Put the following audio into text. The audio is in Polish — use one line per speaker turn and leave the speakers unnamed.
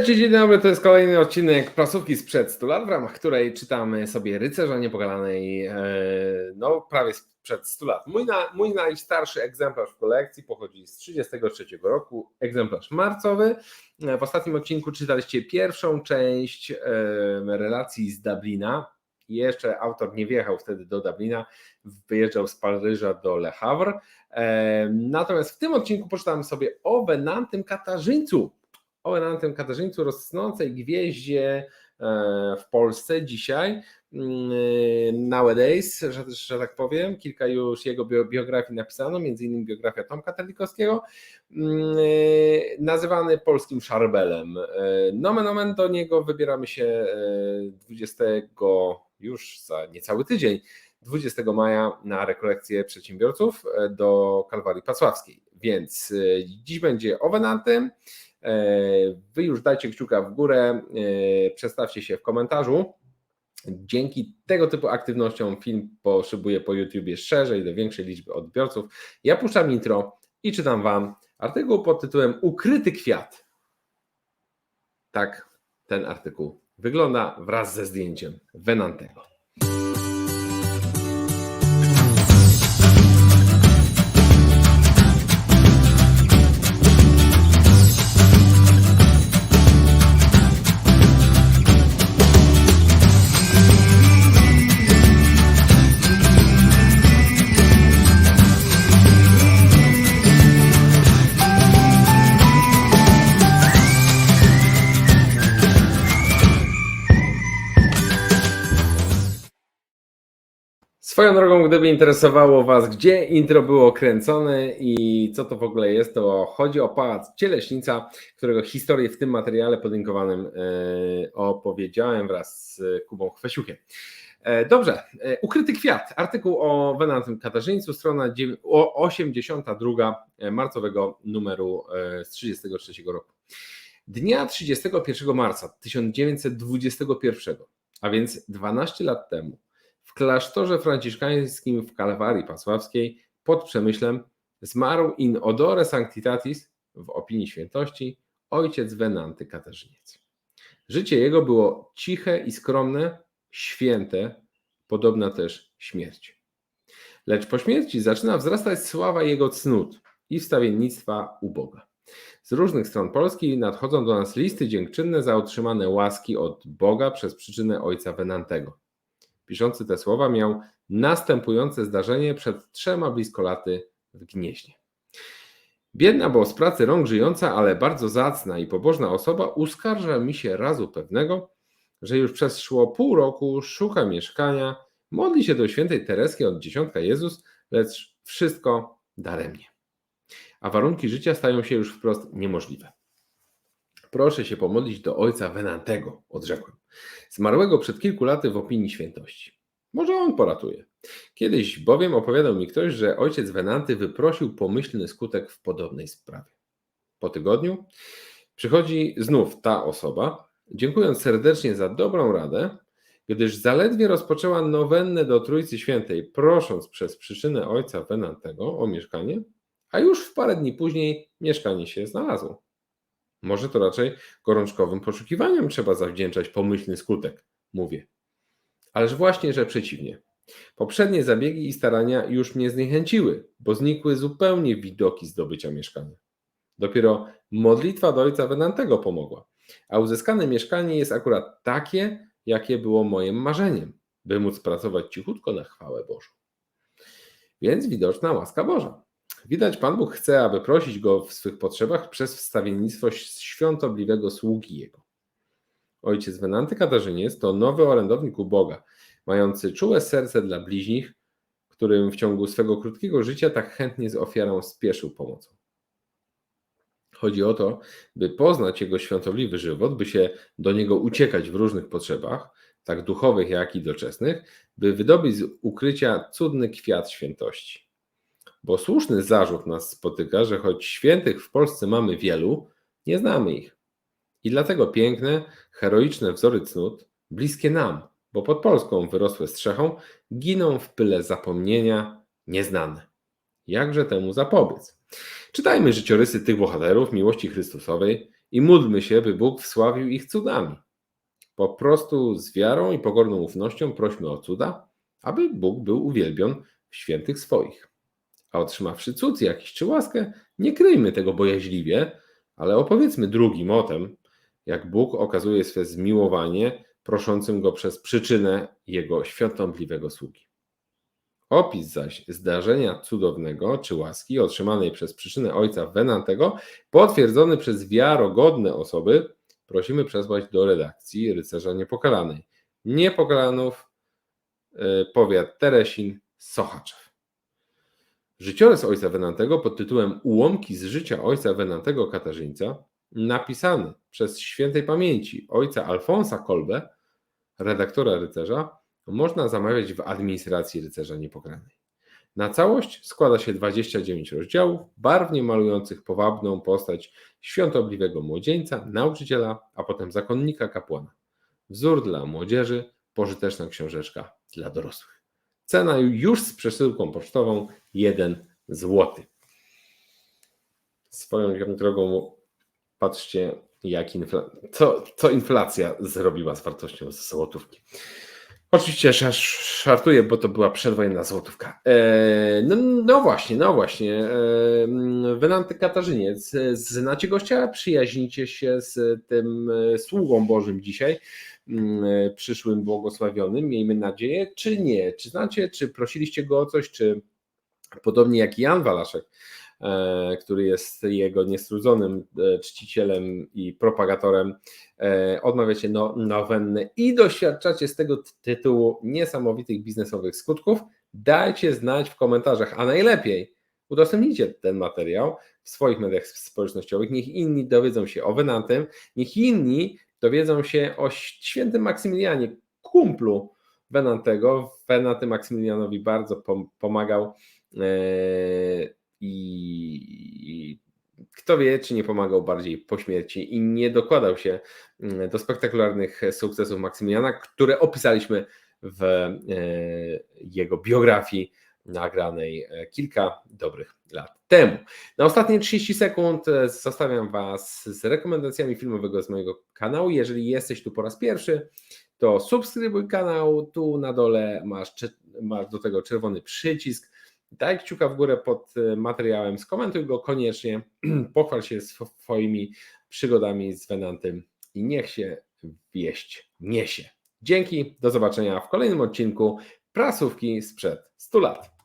Witajcie, dzień dobry, to jest kolejny odcinek Prasówki sprzed 100 lat, w ramach której czytamy sobie Rycerza Niepokalanej, e, no prawie sprzed 100 lat. Mój, na, mój najstarszy egzemplarz w kolekcji pochodzi z 1933 roku, egzemplarz marcowy. E, W ostatnim odcinku czytaliście pierwszą część e, relacji z Dublina. Jeszcze autor nie wjechał wtedy do Dublina, wyjeżdżał z Paryża do Le Havre. Natomiast w tym odcinku poczytamy sobie o Venantym Katarzyńcu, o Venantym Katarzyńcu, rosnącej gwieździe e, w Polsce dzisiaj, mm, nowadays, że, że tak powiem. Kilka już jego bio- biografii napisano, między innymi biografia Tomka Terlikowskiego, mm, e, nazywany polskim szarbelem. E, Nomen omen do niego wybieramy się e, 20 już za niecały tydzień, 20 maja na rekolekcję przedsiębiorców do Kalwarii Pacławskiej. Więc dziś będzie o Venantym. E, Wy już dajcie kciuka w górę, e, przestawcie się w komentarzu. Dzięki tego typu aktywnościom film poszybuje po YouTubie szerzej do większej liczby odbiorców. Ja puszczam intro i czytam Wam artykuł pod tytułem Ukryty kwiat. Tak ten artykuł wygląda wraz ze zdjęciem Venantego. Swoją drogą, gdyby interesowało Was, gdzie intro było kręcone i co to w ogóle jest, to chodzi o pałac Cieleśnica, którego historię w tym materiale podlinkowanym e, opowiedziałem wraz z Kubą Chwesiukiem. E, Dobrze, e, Ukryty Kwiat, artykuł o Venantym Katarzyńcu, strona dziew- o 82 marcowego numeru z 33 roku. Dnia 31 marca 1921, a więc 12 lat temu, w klasztorze franciszkańskim w Kalwarii Pasławskiej pod Przemyślem zmarł in odore sanctitatis, w opinii świętości, ojciec Venanty Katarzyniec. Życie jego było ciche i skromne, święte, podobna też śmierć. Lecz po śmierci zaczyna wzrastać sława jego cnót i wstawiennictwa u Boga. Z różnych stron Polski nadchodzą do nas listy dziękczynne za otrzymane łaski od Boga przez przyczynę ojca Venantego piszący te słowa miał następujące zdarzenie przed trzema blisko laty w Gnieźnie. Biedna, bo z pracy rąk żyjąca, ale bardzo zacna i pobożna osoba uskarża mi się razu pewnego, że już przeszło pół roku szuka mieszkania, modli się do świętej Tereski od dziesiątka Jezus, lecz wszystko daremnie. A warunki życia stają się już wprost niemożliwe. Proszę się pomodlić do ojca Venantego, odrzekłem. Zmarłego przed kilku laty w opinii świętości. Może on poratuje. Kiedyś bowiem opowiadał mi ktoś, że ojciec Venanty wyprosił pomyślny skutek w podobnej sprawie. Po tygodniu przychodzi znów ta osoba, dziękując serdecznie za dobrą radę, gdyż zaledwie rozpoczęła nowennę do Trójcy Świętej, prosząc przez przyczynę ojca Venantego o mieszkanie, a już w parę dni później mieszkanie się znalazło. Może to raczej gorączkowym poszukiwaniom trzeba zawdzięczać pomyślny skutek, mówię. Ależ właśnie, że przeciwnie. Poprzednie zabiegi i starania już mnie zniechęciły, bo znikły zupełnie widoki zdobycia mieszkania. Dopiero modlitwa do ojca Venantego pomogła, a uzyskane mieszkanie jest akurat takie, jakie było moim marzeniem, by móc pracować cichutko na chwałę Bożą. Więc widoczna łaska Boża. Widać, Pan Bóg chce, aby prosić go w swych potrzebach przez wstawiennictwo świątobliwego sługi jego. Ojciec Venanty Katarzyniec to nowy orędownik u Boga, mający czułe serce dla bliźnich, którym w ciągu swego krótkiego życia tak chętnie z ofiarą spieszył pomocą. Chodzi o to, by poznać jego świątobliwy żywot, by się do niego uciekać w różnych potrzebach, tak duchowych, jak i doczesnych, by wydobyć z ukrycia cudny kwiat świętości. Bo słuszny zarzut nas spotyka, że choć świętych w Polsce mamy wielu, nie znamy ich. I dlatego piękne, heroiczne wzory cnót, bliskie nam, bo pod Polską wyrosłe strzechą, giną w pyle zapomnienia, nieznane. Jakże temu zapobiec? Czytajmy życiorysy tych bohaterów miłości Chrystusowej i módlmy się, by Bóg wsławił ich cudami. Po prostu z wiarą i pokorną ufnością prośmy o cuda, aby Bóg był uwielbion w świętych swoich. A otrzymawszy cud jakiś czy łaskę, nie kryjmy tego bojaźliwie, ale opowiedzmy drugim o tym, jak Bóg okazuje swe zmiłowanie proszącym go przez przyczynę jego świątobliwego sługi. Opis zaś zdarzenia cudownego czy łaski otrzymanej przez przyczynę ojca Wenantego, potwierdzony przez wiarogodne osoby, prosimy przesłać do redakcji Rycerza Niepokalanej. Niepokalanów, y, powiat Teresin, Sochaczew. Życiorys ojca Wenantego pod tytułem Ułomki z życia ojca Wenantego Katarzyńca, napisany przez świętej pamięci ojca Alfonsa Kolbe, redaktora rycerza, można zamawiać w administracji rycerza niepokalanej. Na całość składa się 29 rozdziałów, barwnie malujących powabną postać świątobliwego młodzieńca, nauczyciela, a potem zakonnika kapłana. Wzór dla młodzieży, pożyteczna książeczka dla dorosłych. Cena już z przesyłką pocztową 1 zł. Swoją drogą patrzcie, jak infla... co, co inflacja zrobiła z wartością złotówki. Oczywiście szartuję, bo to była przedwojenna złotówka. E, no, no, właśnie, no właśnie. E, Wenanty Katarzyniec, znacie gościa? Przyjaźnicie się z tym e, sługą Bożym dzisiaj, przyszłym błogosławionym, miejmy nadzieję, czy nie? Czy znacie, czy prosiliście go o coś, czy podobnie jak Jan Walaszek, E, który jest jego niestrudzonym e, czcicielem i propagatorem, e, odmawiacie no, nowenny i doświadczacie z tego tytułu niesamowitych biznesowych skutków, dajcie znać w komentarzach, a najlepiej udostępnijcie ten materiał w swoich mediach społecznościowych, niech inni dowiedzą się o Wenantym, niech inni dowiedzą się o świętym Maksymilianie, kumplu Wenantego. Wenanty Maksymilianowi bardzo pomagał i kto wie, czy nie pomagał bardziej po śmierci i nie dokładał się mm, do spektakularnych sukcesów Maksymiliana, które opisaliśmy w e, jego biografii nagranej e, kilka dobrych lat temu. Na ostatnie 30 sekund e, zostawiam Was z rekomendacjami filmowego z mojego kanału. Jeżeli jesteś tu po raz pierwszy, to subskrybuj kanał. Tu na dole masz, masz do tego czerwony przycisk daj kciuka w górę pod e, materiałem, skomentuj go koniecznie, pochwal się swoimi przygodami z Venantem i niech się wieść niesie. Dzięki, do zobaczenia w kolejnym odcinku prasówki sprzed 100 lat.